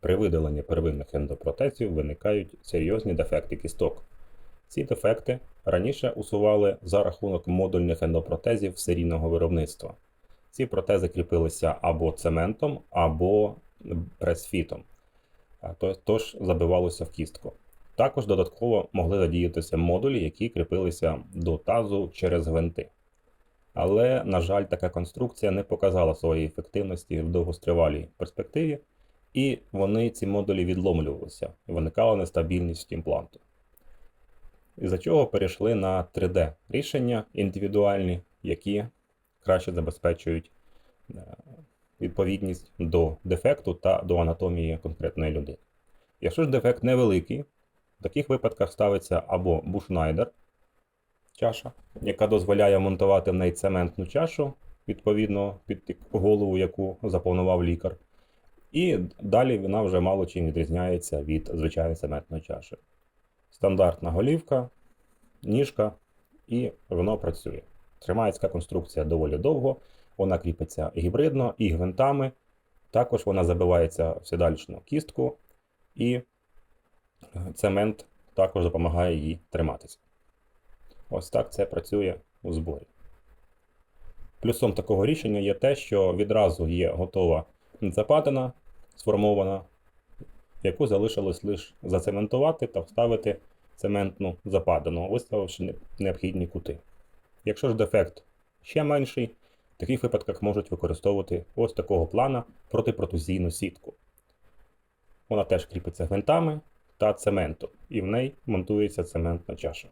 При видаленні первинних ендопротезів виникають серйозні дефекти кісток. Ці дефекти раніше усували за рахунок модульних ендопротезів серійного виробництва. Ці протези кріпилися або цементом, або пресфітом, тож забивалося в кістку. Також додатково могли задіятися модулі, які кріпилися до тазу через гвинти. Але, на жаль, така конструкція не показала своєї ефективності в довгостривалій перспективі, і вони, ці модулі, відломлювалися, і виникала нестабільність імпланту. Із-за чого перейшли на 3D рішення індивідуальні, які краще забезпечують е, відповідність до дефекту та до анатомії конкретної людини. Якщо ж дефект невеликий, в таких випадках ставиться або бушнайдер чаша, яка дозволяє монтувати в неї цементну чашу, відповідно під голову, яку запланував лікар. І далі вона вже мало чим відрізняється від звичайної цементної чаші. Стандартна голівка, ніжка, і воно працює. Тримається конструкція доволі довго, вона кріпиться гібридно і гвинтами. Також вона забивається в сідалічну кістку, і цемент також допомагає їй триматися. Ось так це працює у зборі. Плюсом такого рішення є те, що відразу є готова западина сформована, яку залишилось лише зацементувати та вставити цементну западину, виставивши необхідні кути. Якщо ж дефект ще менший, в таких випадках можуть використовувати ось такого плана протипротузійну сітку. Вона теж кріпиться гвинтами та цементом, і в неї монтується цементна чаша.